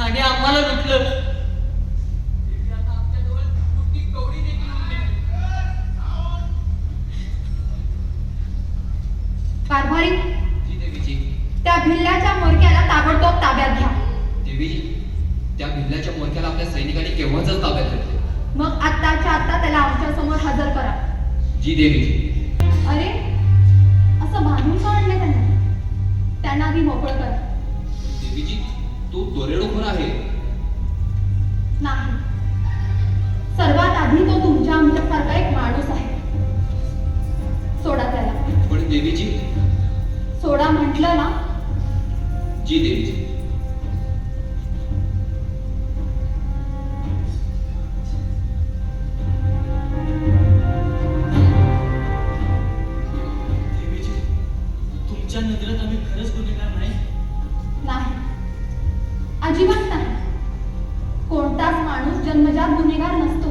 आणि आम्हाला लुटलं. देवी. कारभारी त्या भिल्ल्याच्या मोरक्याला ताबडतोब ताब्यात घ्या. देवीजी त्या भिल्लाच्या मोरक्याला आपल्या सैनिकांनी केव्हाच ताब्यात घेतले? मग आत्ताच्या आत्ता त्याला आमच्यासमोर हजर करा. जी देवीजी. अरे असं बांधून का आणलं त्यांना? त्यांना आधी मोकळं करा. तो दरोडेखोर आहे? नाही. सर्वात आधी तो तुमच्या आमच्यासारखा एक माणूस आहे. सोडा त्याला. पण देवीजी? सोडा म्हटलं ना? जी देवीजी. जन्मजात गुन्हेगार नसतो.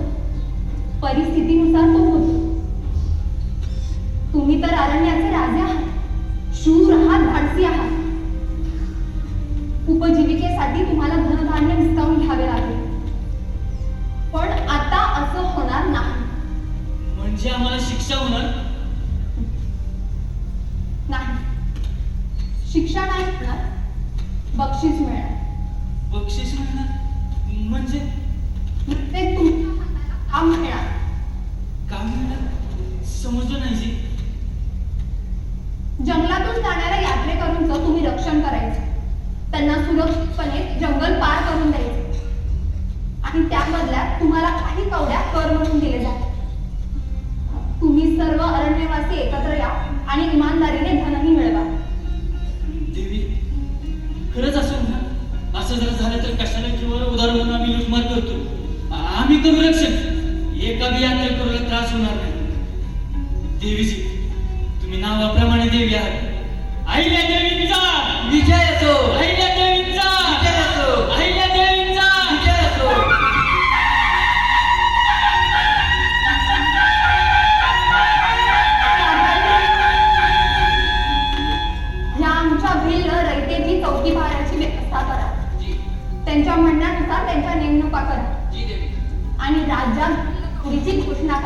परिस्थितीनुसार तो होतो. तुम्ही तर अरण्याचे राजे आहात. शूर आहात धाडसी आहात. उपजीविकेसाठी तुम्हाला धनधान्य हिसकावून घ्यावे लागेल. पण आता असं होणार नाही. म्हणजे आम्हाला शिक्षा होणार? नाही. शिक्षा नाही होणार. बक्षीस मिळणार. बक्षीस मिळणार? म्हणजे ते तुमच्या हाताला काम मिळणार काय मिळणार समजलं नाही जी जंगलातून जाणाऱ्या यात्रेकरूंचं तुम्ही रक्षण करायचं त्यांना सुरक्षितपणे जंगल पार करून द्यायचं आणि त्यामधल्या तुम्हाला काही कवड्या कर म्हणून दिले जातात. तुम्ही सर्व अरण्यवासी एकत्र या आणि इमानदारीने धनही मिळवा. देवी खरंच असं होणार असं जर झालं तर कशाला किंवा उदार म्हणून आम्ही लुटमार करतो? आम्ही करू रक्षण एका बी यात्रेकरूला त्रास होणार नाही. देवीजी तुम्ही नावाप्रमाणे देवी आहात. आईल्या देवी ह्या आमच्या भिल्ल रयतेची चौकी भाड्याची व्यवस्था करा. त्यांच्या म्हणण्यानुसार त्यांच्या नेमणुका करा. आणि राज्यात घोषणा